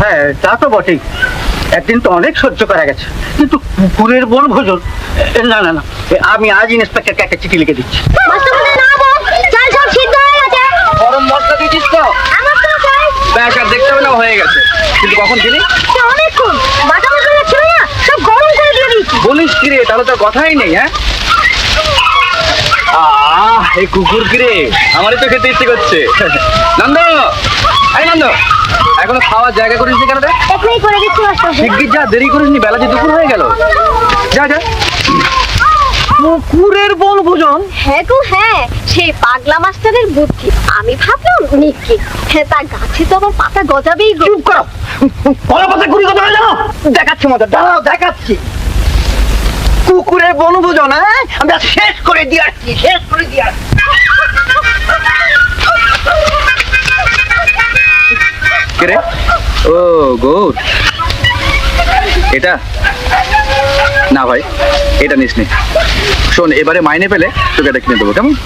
হ্যাঁ তা তো বটেই। অনেক সহ্য করা গেছে। কিন্তু কুকুরের না আমি আজ ইন্সপেক্টরকে একটা চিঠি লিখে দিচ্ছি। দেখতে হবে না হয়ে গেছে। কিন্তু কখন দিয়েছি বলিস কি রে তাহলে তো কথাই নেই হ্যাঁ? আহ এই কুকুর কি রে আমারই তো খেতে ইচ্ছে করছে। নন্দ এই নন্দ এখনও খাওয়ার জায়গা করিস নি কেন রে? এখনই করে দিচ্ছি শিগগির যা দেরি করিস নি বেলা যে দুপুর হয়ে গেল। যা যা। কুকুরের হ্যাঁ গো হ্যাঁ সেই পাগলা মাস্টারের বুদ্ধি। আমি ভাবলাম নিকি হ্যাঁ তা গাছে তো আবার পাতা গজাবেই চুপ করো। কলা পাতা কুড়ি কথা জানো? দেখাচ্ছি মজা দাঁড়াও দেখাচ্ছি। কুকুরের বনভোজন হ্যাঁ? আমি আজ শেষ করে দিয়ে আসছি, শেষ করে দিয়ে আসছি। ও গুড এটা? না ভাই, এটা নিস নি শোন, এবারে মাইনে পেলে তোকে এটা কিনে দেবো, কেমন?